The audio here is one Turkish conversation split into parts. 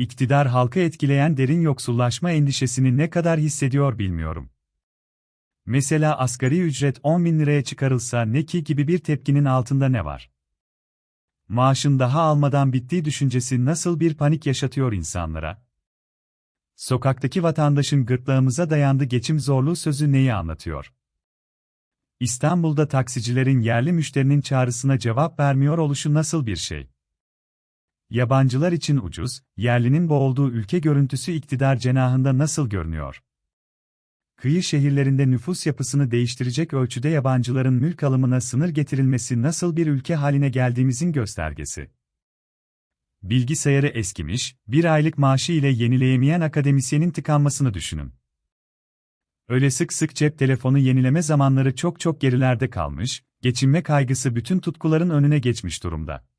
İktidar halkı etkileyen derin yoksullaşma endişesini ne kadar hissediyor bilmiyorum. Mesela asgari ücret 10 bin liraya çıkarılsa ne ki gibi bir tepkinin altında ne var? Maaşın daha almadan bittiği düşüncesi nasıl bir panik yaşatıyor insanlara? Sokaktaki vatandaşın gırtlağımıza dayandı geçim zorluğu sözü neyi anlatıyor? İstanbul'da taksicilerin yerli müşterinin çağrısına cevap vermiyor oluşu nasıl bir şey? Yabancılar için ucuz, yerlinin boğulduğu ülke görüntüsü iktidar cenahında nasıl görünüyor? Kıyı şehirlerinde nüfus yapısını değiştirecek ölçüde yabancıların mülk alımına sınır getirilmesi nasıl bir ülke haline geldiğimizin göstergesi. Bilgisayarı eskimiş, bir aylık maaşı ile yenileyemeyen akademisyenin tıkanmasını düşünün. Öyle sık sık cep telefonu yenileme zamanları çok çok gerilerde kalmış, geçinme kaygısı bütün tutkuların önüne geçmiş durumda.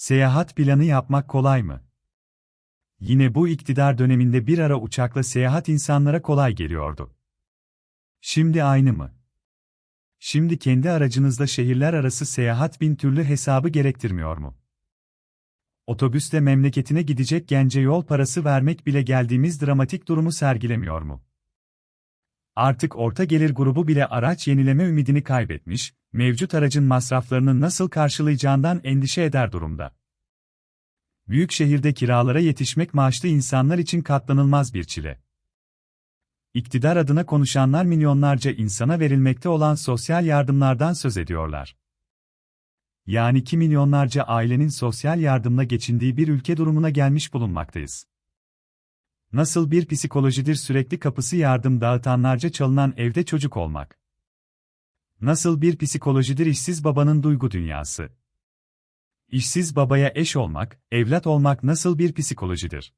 Seyahat planı yapmak kolay mı? Yine bu iktidar döneminde bir ara uçakla seyahat insanlara kolay geliyordu. Şimdi aynı mı? Şimdi kendi aracınızla şehirler arası seyahat bin türlü hesabı gerektirmiyor mu? Otobüsle memleketine gidecek gence yol parası vermek bile geldiğimiz dramatik durumu sergilemiyor mu? Artık orta gelir grubu bile araç yenileme ümidini kaybetmiş, mevcut aracın masraflarını nasıl karşılayacağından endişe eder durumda. Büyük şehirde kiralara yetişmek maaşlı insanlar için katlanılmaz bir çile. İktidar adına konuşanlar milyonlarca insana verilmekte olan sosyal yardımlardan söz ediyorlar. Yani ki milyonlarca ailenin sosyal yardımla geçindiği bir ülke durumuna gelmiş bulunmaktayız. Nasıl bir psikolojidir sürekli kapısı yardım dağıtanlarca çalınan evde çocuk olmak? Nasıl bir psikolojidir işsiz babanın duygu dünyası? İşsiz babaya eş olmak, evlat olmak nasıl bir psikolojidir?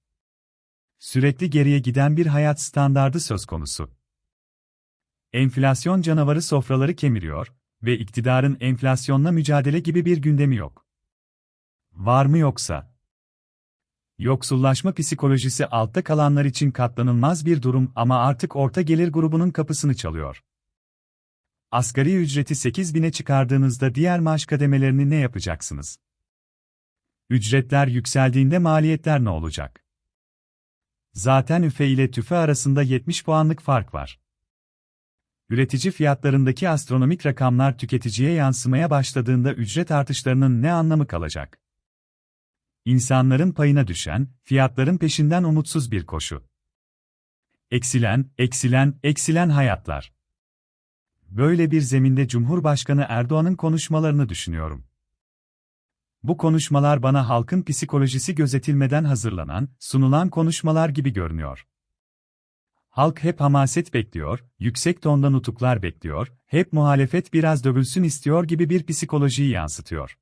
Sürekli geriye giden bir hayat standardı söz konusu. Enflasyon canavarı sofraları kemiriyor ve iktidarın enflasyonla mücadele gibi bir gündemi yok. Var mı yoksa? Yoksullaşma psikolojisi altta kalanlar için katlanılmaz bir durum ama artık orta gelir grubunun kapısını çalıyor. Asgari ücreti 8 bine çıkardığınızda diğer maaş kademelerini ne yapacaksınız? Ücretler yükseldiğinde maliyetler ne olacak? Zaten üfe ile tüfe arasında 70 puanlık fark var. Üretici fiyatlarındaki astronomik rakamlar tüketiciye yansımaya başladığında ücret artışlarının ne anlamı kalacak? İnsanların payına düşen, fiyatların peşinden umutsuz bir koşu. Eksilen, eksilen, eksilen hayatlar. Böyle bir zeminde Cumhurbaşkanı Erdoğan'ın konuşmalarını düşünüyorum. Bu konuşmalar bana halkın psikolojisi gözetilmeden hazırlanan, sunulan konuşmalar gibi görünüyor. Halk hep hamaset bekliyor, yüksek tonda nutuklar bekliyor, hep muhalefet biraz dövülsün istiyor gibi bir psikolojiyi yansıtıyor.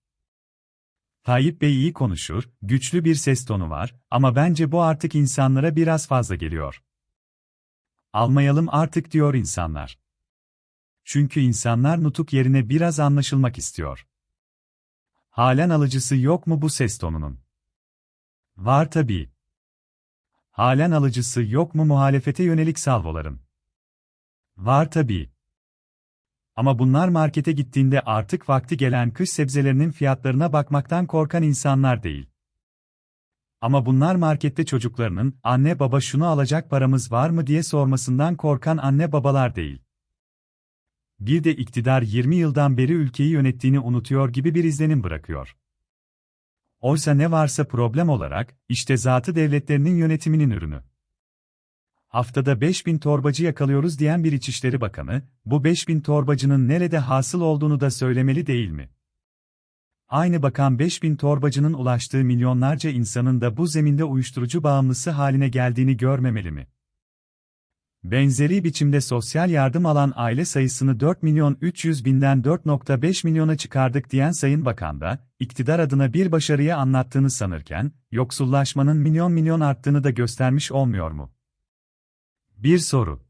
Tayyip Bey iyi konuşur, güçlü bir ses tonu var ama bence bu artık insanlara biraz fazla geliyor. Almayalım artık diyor insanlar. Çünkü insanlar nutuk yerine biraz anlaşılmak istiyor. Halen alıcısı yok mu bu ses tonunun? Var tabii. Halen alıcısı yok mu muhalefete yönelik salvoların? Var tabii. Ama bunlar markete gittiğinde artık vakti gelen kış sebzelerinin fiyatlarına bakmaktan korkan insanlar değil. Ama bunlar markette çocuklarının, anne baba şunu alacak paramız var mı diye sormasından korkan anne babalar değil. Bir de iktidar 20 yıldan beri ülkeyi yönettiğini unutuyor gibi bir izlenim bırakıyor. Oysa ne varsa problem olarak, işte zatı devletlerinin yönetiminin ürünü. Haftada 5000 torbacı yakalıyoruz diyen bir İçişleri Bakanı, bu 5000 torbacının nerede hasıl olduğunu da söylemeli değil mi? Aynı bakan 5000 torbacının ulaştığı milyonlarca insanın da bu zeminde uyuşturucu bağımlısı haline geldiğini görmemeli mi? Benzeri biçimde sosyal yardım alan aile sayısını 4 milyon 300 binden 4.5 milyona çıkardık diyen Sayın Bakan da, iktidar adına bir başarıya anlattığını sanırken, yoksullaşmanın milyon milyon arttığını da göstermiş olmuyor mu? Bir soru.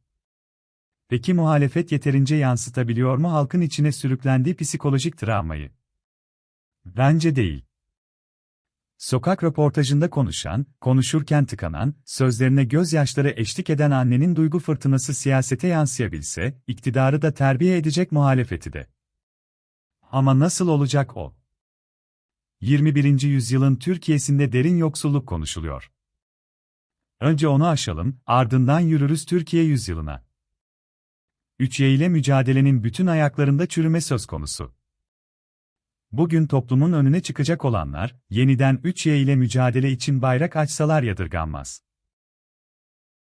Peki muhalefet yeterince yansıtabiliyor mu halkın içine sürüklendiği psikolojik travmayı? Bence değil. Sokak röportajında konuşan, konuşurken tıkanan, sözlerine gözyaşları eşlik eden annenin duygu fırtınası siyasete yansıyabilse, iktidarı da terbiye edecek muhalefeti de. Ama nasıl olacak o? 21. yüzyılın Türkiye'sinde derin yoksulluk konuşuluyor. Önce onu aşalım, ardından yürürüz Türkiye yüzyılına. 3Y ile mücadelenin bütün ayaklarında çürüme söz konusu. Bugün toplumun önüne çıkacak olanlar, yeniden 3Y ile mücadele için bayrak açsalar yadırganmaz.